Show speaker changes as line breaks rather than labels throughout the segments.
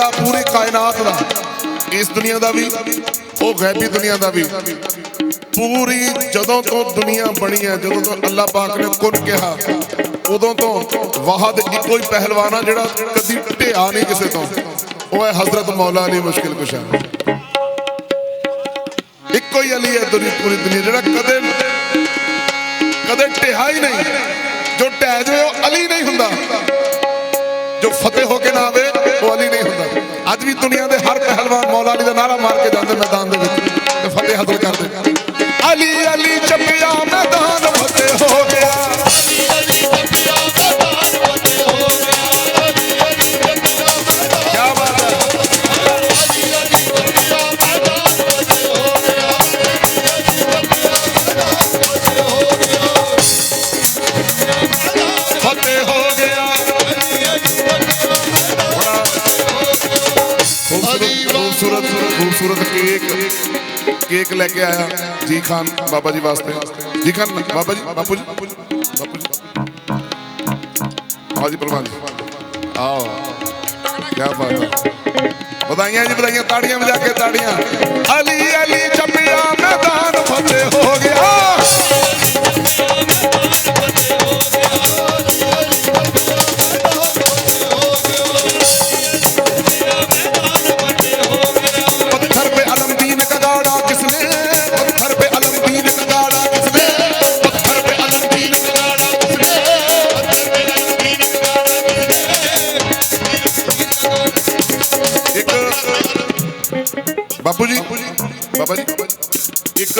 ਪੂਰੀ ਕਾਇਨਾਤ ਦਾ। ਇਸ ਦੁਨੀਆ ਦਾ ਵੀ, ਉਹ ਗੈਬੀ ਦੁਨੀਆ ਦਾ ਵੀ। ਪੂਰੀ ਜਦੋਂ ਤੋਂ ਦੁਨੀਆ ਬਣੀ ਹੈ, ਜਦੋਂ ਤੋਂ ਅੱਲਾਹ ਪਾਕ ਨੇ ਕੁਨ ਕਿਹਾ, ਉਦੋਂ ਤੋਂ ਵਾਹਦ ਇੱਕੋ ਹੀ ਪਹਿਲਵਾਨ ਆ ਜਿਹੜਾ ਕਦੀ ਢਿਆ ਨਹੀਂ ਕਿਸੇ ਤੋਂ। ਉਹ ਹੈ ਹਜ਼ਰਤ ਮੌਲਾ ਅਲੀ ਮੁਸ਼ਕਿਲ ਕੁਸ਼ਾ। ਇੱਕੋ ਹੀ ਅਲੀ ਹੈ ਦੁਨੀਆ, ਪੂਰੀ ਦੁਨੀਆ, ਜਿਹੜਾ ਕਦੇ ਕਦੇ ਢਿਆ ਹੀ ਨਹੀਂ। ਜੋ ਢਹਿ ਜਾਵੇ ਉਹ ਅਲੀ ਨਹੀਂ ਹੁੰਦਾ। ਜੋ ਫਤਿਹ ਹੋ ਕੇ ਨਾ ਆਵੇ ਅੱਜ ਵੀ ਦੁਨੀਆ ਦੇ ਹਰ ਪਹਿਲਵਾਨ ਮੌਲਾ ਅਲੀ ਦਾ ਨਾਰਾ ਮਾਰ ਕੇ ਜਾਂਦੇ ਮੈਦਾਨ ਦੇ ਵਿੱਚ ਤੇ ਫਤਿਹ ਹਾਸਲ ਕਰਦੇ। ਅਲੀ ਅਲੀ ਚੱਪਿਆ ਖੂਬਸੂਰਤ ਖੂਬਸੂਰਤ ਕੇਕ ਕੇਕ ਲੈ ਕੇ ਆਇਆ ਜੀ ਖਾਨ ਬਾਬਾ ਜੀ ਵਾਸਤੇ। ਜੀ ਖਾਨ, ਬਾਬਾ ਜੀ, ਬਾਪੂ ਜੀ। ਬਾਪੂ ਜੀ ਆਓ ਪ੍ਰਵਾਨ ਜੀ। ਆਓ। ਕੀ ਬਾਤ ਹੈ। ਵਧਾਈਆਂ ਜੀ, ਵਧਾਈਆਂ, ਤਾੜੀਆਂ ਵਜਾ ਕੇ ਤਾੜੀਆਂ। ਅਲੀ ਅਲੀ ਚੱਪਿਆ ਇੱਕ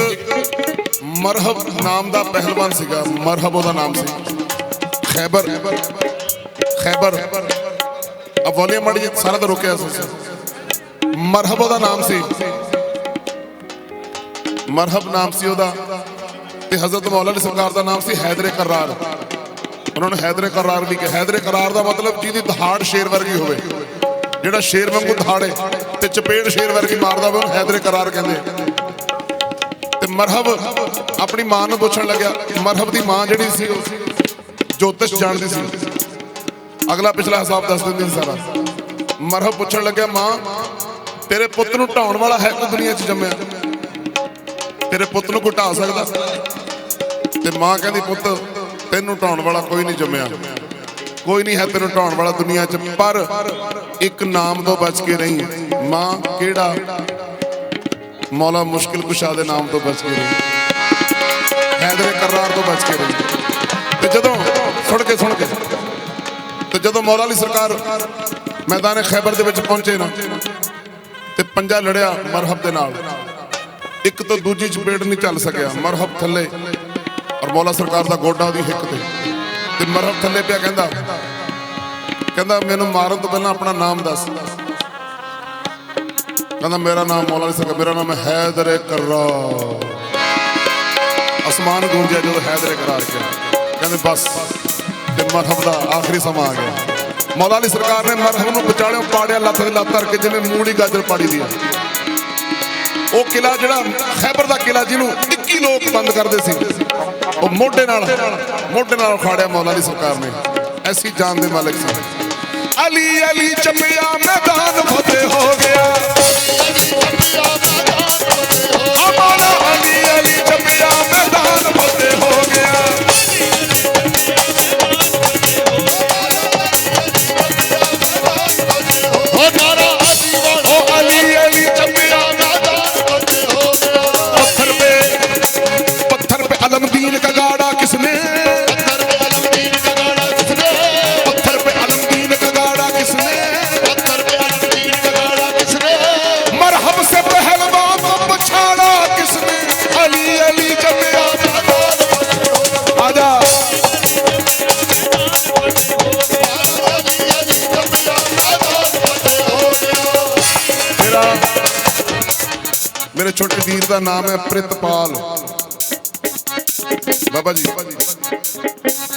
ਮਰਹਬ ਨਾਮ ਦਾ ਪਹਿਲਵਾਨ ਸੀਗਾ, ਮਰਹਬ ਉਹਦਾ ਨਾਮ ਸੀ। ਖੈਬਰ ਖੈਬਰ। ਆ ਵੋਲੀਅਮ ਮੜੀ ਸਾਰਾ ਤਾਂ ਰੁਕਿਆ ਸੀ। ਮਰਹਬ ਉਹਦਾ ਨਾਮ ਸੀ। ਮਰਹਬ ਨਾਮ ਸੀ ਉਹਦਾ। ਤੇ ਹਜ਼ਰਤ ਮੌਲਾ ਅਲੀ ਸਰਕਾਰ ਦਾ ਨਾਮ ਸੀ ਹੈਦਰੇ ਕਰਾਰ। ਉਹਨਾਂ ਨੂੰ ਹੈਦਰੇ ਕਰਾਰ ਵੀ ਕਿਹਾ। ਹੈਦਰੇ ਕਰਾਰ ਦਾ ਮਤਲਬ ਜਿਹਦੀ ਦਹਾੜ ਸ਼ੇਰ ਵਰਗੀ ਹੋਵੇ। ਜਿਹੜਾ ਸ਼ੇਰ ਵਾਂਗੂ ਦਹਾੜੇ ਤੇ ਚਪੇੜ ਸ਼ੇਰ ਵਰਗੀ ਮਾਰਦਾ ਹੋਵੇ ਉਹਨੂੰ ਹੈਦਰੇ ਕਰਾਰ ਕਹਿੰਦੇ ਤੇ ਮਰਹਬ ਆਪਣੀ ਮਾਂ ਨੂੰ ਪੁੱਛਣ ਲੱਗਿਆ, ਮਰਹਬ ਦੀ ਮਾਂ ਜਿਹੜੀ ਸੀ ਉਹ ਜੋਤਿਸ਼ ਜਾਣਦੀ ਸੀ। ਅਗਲਾ ਪਿਛਲਾ ਹਿਸਾਬ ਦੱਸ ਦਿੰਦੀ ਸੀ ਸਾਰਾ। ਮਰਹਬ ਪੁੱਛਣ ਲੱਗਿਆ, ਮਾਂ, ਤੇਰੇ ਪੁੱਤ ਨੂੰ ਢਾਉਣ ਵਾਲਾ ਹੈ ਕੋਈ ਦੁਨੀਆ 'ਚ ਜੰਮਿਆ? ਤੇਰੇ ਪੁੱਤ ਨੂੰ ਕੋਈ ਢਾ ਸਕਦਾ? ਤੇ ਮਾਂ ਕਹਿੰਦੀ, ਪੁੱਤ, ਤੈਨੂੰ ਢਾਉਣ ਵਾਲਾ ਕੋਈ ਨਹੀਂ ਜੰਮਿਆ। ਕੋਈ ਨਹੀਂ ਹੈ ਤੈਨੂੰ ਢਾਉਣ ਵਾਲਾ ਦੁਨੀਆ 'ਚ, ਪਰ ਇੱਕ ਨਾਮ ਤੋਂ ਬਚ ਕੇ ਰਹੀ। ਮਾਂ, ਕਿਹੜਾ? ਮੌਲਾ ਮੁਸ਼ਕਿਲ ਕੁਸ਼ਾ ਦੇ ਨਾਮ ਤੋਂ ਬਚ ਕੇ ਰਹੀ। ਹੈਦਰੇ ਕਰਾਰ ਤੋਂ ਬਚ ਕੇ ਰਹੀ। ਤੇ ਜਦੋਂ, ਸੁਣ ਕੇ ਸੁਣ ਕੇ, ਤੇ ਜਦੋਂ ਮੌਲਾ ਅਲੀ ਸਰਕਾਰ ਮੈਦਾਨ ਖੈਬਰ ਦੇ ਵਿੱਚ ਪਹੁੰਚੇ ਨਾ, ਤੇ ਪੰਜਾ ਲੜਿਆ ਮਰਹਬ ਦੇ ਨਾਲ। ਇੱਕ ਤੋਂ ਦੂਜੀ ਚਪੇੜ ਨਹੀਂ ਚੱਲ ਸਕਿਆ, ਮਰਹਬ ਥੱਲੇ। ਔਰ ਮੌਲਾ ਸਰਕਾਰ ਦਾ ਗੋਡਾ ਉਹਦੀ ਹਿੱਕ ਤੇ। ਤੇ ਮਰਹਬ ਥੱਲੇ ਪਿਆ ਕਹਿੰਦਾ ਕਹਿੰਦਾ ਮੈਨੂੰ ਮਾਰਨ ਤੋਂ ਪਹਿਲਾਂ ਆਪਣਾ ਨਾਮ ਦੱਸ। ਕਹਿੰਦਾ ਮੇਰਾ ਨਾਮ ਮੌਲਾ ਅਲੀ ਮੇਰਾ ਨਾਮ ਹੈ ਹੈਦਰ ਕਰਰਾਰ ਅਸਮਾਨ ਗੂੰਜਿਆ ਜਦੋਂ ਹੈਦਰ ਕਰਾਰ ਕਿਹਾ ਕਹਿੰਦੇ ਬਸ, ਤੇ ਮਰਹਬ ਦਾ ਆਖਰੀ ਸਮਾਂ ਆ ਗਿਆ। ਮੌਲਾ ਅਲੀ ਸਰਕਾਰ ਨੇ ਮਰਹਬ ਨੂੰ ਵਿਚਾਲਿਓਂ ਪਾੜਿਆ, ਲੱਤ ਦੇ ਲੱਤ ਧਰ ਕੇ ਜਿਵੇਂ ਮੂੜੀ ਗਾਜਰ ਪਾੜੀ ਦੀ ਆ। ਉਹ ਕਿਲਾ ਜਿਹੜਾ ਖੈਬਰ ਦਾ ਕਿਲਾ ਜਿਹਨੂੰ 21 ਲੋਕ ਬੰਦ ਕਰਦੇ ਸੀ? ਉਹ ਮੋਢੇ ਨਾਲ ਮੋਢੇ ਨਾਲ ਉਖਾੜਿਆ ਮੌਲਾ ਦੀ ਸਰਕਾਰ ਨੇ। ਐਸੀ ਜਾਨ ਦੇ ਮਾਲਕ ਸੀ। ਅਲੀ ਅਲੀ ਚੱਪਿਆ ਮੈਦਾਨ ਫਤਿਹ ਹੋ ਗਿਆ।
ਮੇਰੇ ਛੋਟੇ ਵੀਰ ਦਾ
ਨਾਮ ਹੈ ਪ੍ਰਿਤਪਾਲ। ਬਾਬਾ ਜੀ,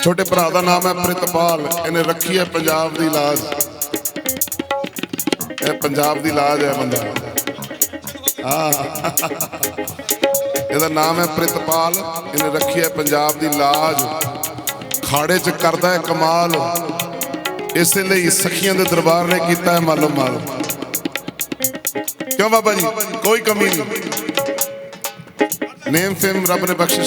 ਛੋਟੇ ਭਰਾ ਦਾ ਨਾਮ ਹੈ ਪ੍ਰਿਤਪਾਲ। ਇਹਨੇ ਰੱਖੀ ਹੈ ਪੰਜਾਬ ਦੀ ਲਾਜ। ਇਹ ਪੰਜਾਬ ਦੀ ਲਾਜ ਹੈ ਬੰਦਾ। ਆ ਇਹਦਾ ਨਾਮ ਹੈ ਪ੍ਰਿਤਪਾਲ। ਇਹਨੇ ਰੱਖੀ ਹੈ ਪੰਜਾਬ ਦੀ ਲਾਜ। ਖਾੜੇ 'ਚ ਕਰਦਾ ਹੈ ਕਮਾਲ। ਇਸੇ ਲਈ ਸਖੀਆਂ ਦੇ ਦਰਬਾਰ ਨੇ ਕੀਤਾ ਹੈ ਮਾਲੂਮ ਮਾਲੂਮ ਕਿਉਂ ਬਾਬਾ ਜੀ ਕੋਈ ਕਮੀ ਨਹੀਂ ਨੇਮ ਫੇਮ ਰੱਬ ਨੇ ਬਖਸ਼ਿਸ਼